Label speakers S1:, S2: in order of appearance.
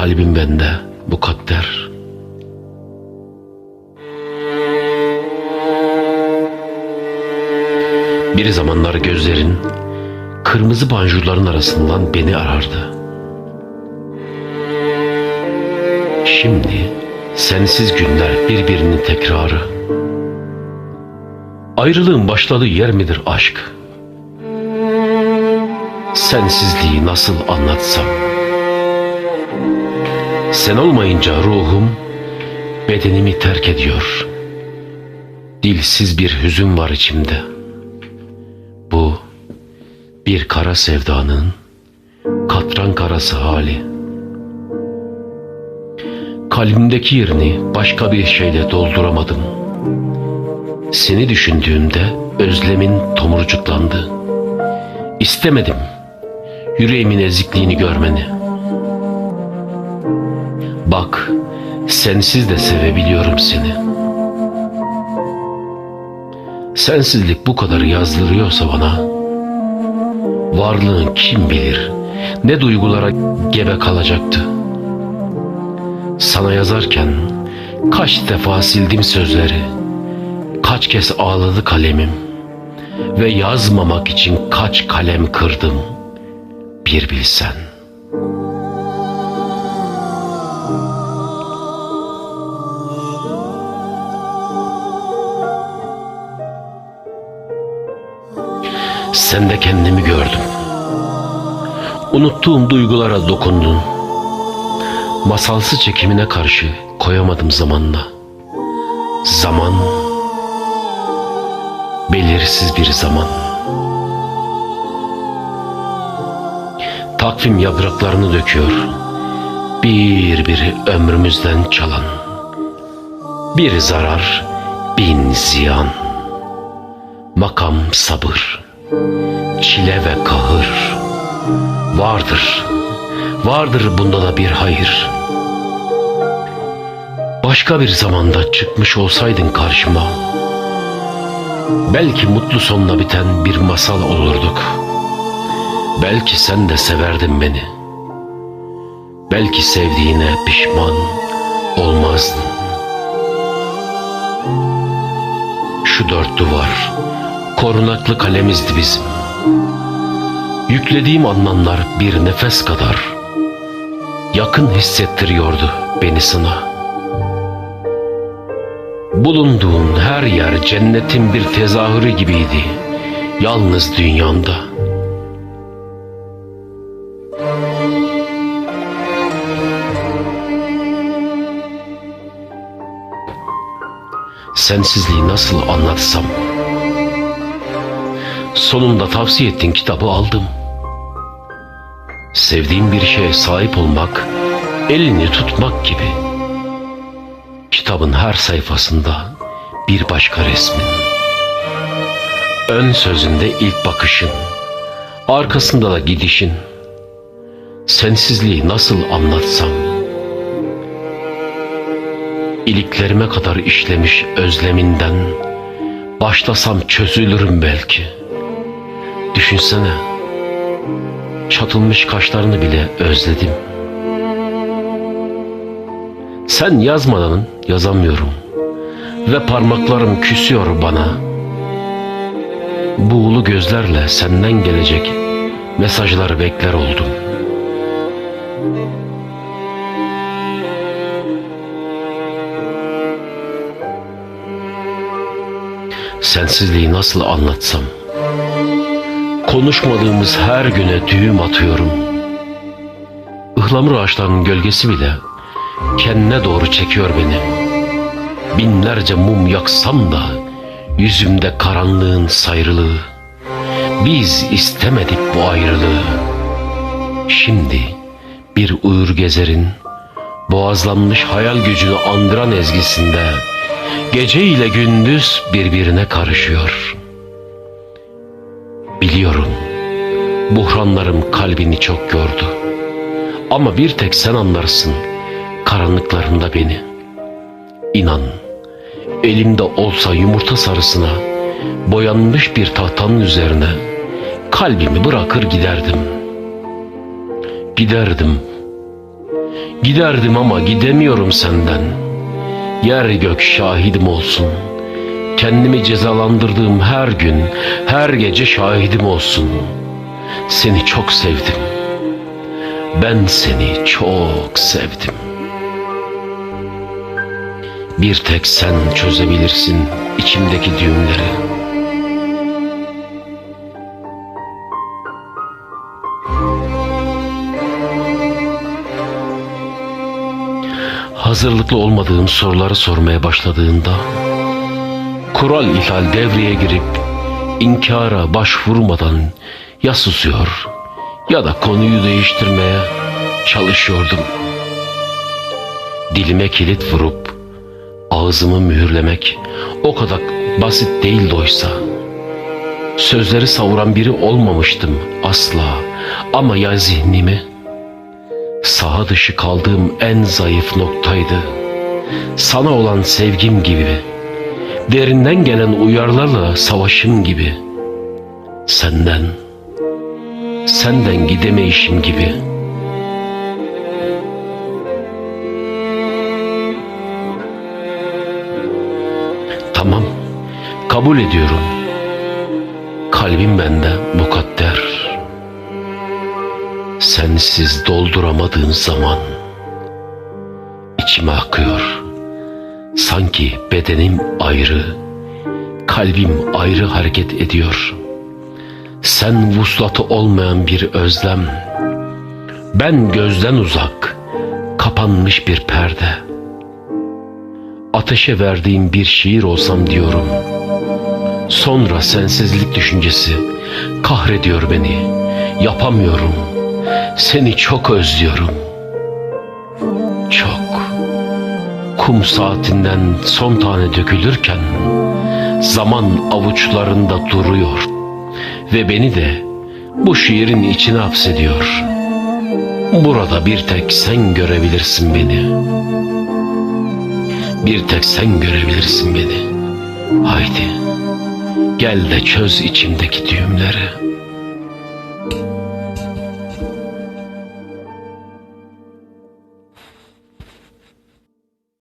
S1: kalbim bende mukadder. Bir zamanlar gözlerin kırmızı panjurların arasından beni arardı. Şimdi sensiz günler birbirinin tekrarı. Ayrılığın başladığı yer midir aşk? Sensizliği nasıl anlatsam? Sen olmayınca ruhum bedenimi terk ediyor. Dilsiz bir hüzün var içimde. Bu bir kara sevdanın katran karası hali. Kalbimdeki yerini başka bir şeyle dolduramadım. Seni düşündüğümde özlemin tomurcuklandı. İstemedim yüreğimin ezikliğini görmeni. Bak, sensiz de sevebiliyorum seni. Sensizlik bu kadar yazdırıyorsa bana, varlığın kim bilir ne duygulara gebe kalacaktı. Sana yazarken kaç defa sildim sözleri, kaç kez ağladı kalemim ve yazmamak için kaç kalem kırdım bir bilsen. Sen de kendimi gördüm. Unuttuğum duygulara dokundun. Masalsı çekimine karşı koyamadım zamanla. Zaman belirsiz bir zaman. Takvim yapraklarını döküyor. Bir bir ömrümüzden çalan. Bir zarar, bin ziyan. Makam sabır, çile ve kahır. Vardır, vardır bunda da bir hayır. Başka bir zamanda çıkmış olsaydın karşıma, belki mutlu sonla biten bir masal olurduk. Belki sen de severdin beni. Belki sevdiğine pişman olmazdın. Şu dört duvar korunaklı kalemizdi bizim. Yüklediğim anlamlar bir nefes kadar yakın hissettiriyordu beni sana. Bulunduğun her yer cennetin bir tezahürü gibiydi. Yalnız dünyamda. Sensizliği nasıl anlatsam? Sonunda tavsiye ettiğin kitabı aldım. Sevdiğim bir şeye sahip olmak, elini tutmak gibi. Kitabın her sayfasında bir başka resmin. Ön sözünde ilk bakışın, arkasında da gidişin. Sensizliği nasıl anlatsam? iliklerime kadar işlemiş özleminden başlasam çözülürüm belki. Düşünsene. Çatılmış kaşlarını bile özledim. Sen yazmadan yazamıyorum ve parmaklarım küsüyor bana. Buğulu gözlerle senden gelecek mesajları bekler oldum. Sensizliği nasıl anlatsam? Konuşmadığımız her güne düğüm atıyorum. Ihlamur ağaçlarının gölgesi bile kendine doğru çekiyor beni. Binlerce mum yaksam da yüzümde karanlığın sayrılığı. Biz istemedik bu ayrılığı. Şimdi bir uyur gezerin boğazlanmış hayal gücünü andıran ezgisinde Gece ile gündüz birbirine karışıyor. Biliyorum, buhranlarım kalbini çok yordu. Ama bir tek sen anlarsın karanlıklarında beni. İnan, elimde olsa yumurta sarısına, boyanmış bir tahtanın üzerine kalbimi bırakır giderdim. Giderdim. Giderdim ama gidemiyorum senden. Yer gök şahidim olsun. Kendimi cezalandırdığım her gün, her gece şahidim olsun. Seni çok sevdim. Ben seni çok sevdim. Bir tek sen çözebilirsin içimdeki düğümleri. Hazırlıklı olmadığım soruları sormaya başladığında kural ihlal devreye girip inkara başvurmadan ya susuyor ya da konuyu değiştirmeye çalışıyordum. Dilime kilit vurup ağzımı mühürlemek o kadar basit değildi oysa. Sözleri savuran biri olmamıştım asla ama ya zihnimi saha dışı kaldığım en zayıf noktaydı. Sana olan sevgim gibi, derinden gelen uyarlarla savaşım gibi, senden, senden gidemeyişim gibi. Tamam, kabul ediyorum. Kalbim bende mukadder. Sensiz dolduramadığım zaman içime akıyor. Sanki bedenim ayrı, kalbim ayrı hareket ediyor. Sen vuslatı olmayan bir özlem. Ben gözden uzak, kapanmış bir perde. Ateşe verdiğim bir şiir olsam diyorum. Sonra sensizlik düşüncesi kahrediyor beni. Yapamıyorum. Seni çok özlüyorum. Çok. Kum saatinden son tane dökülürken zaman avuçlarında duruyor ve beni de bu şiirin içine hapsediyor. Burada bir tek sen görebilirsin beni. Bir tek sen görebilirsin beni. Haydi gel de çöz içimdeki düğümleri.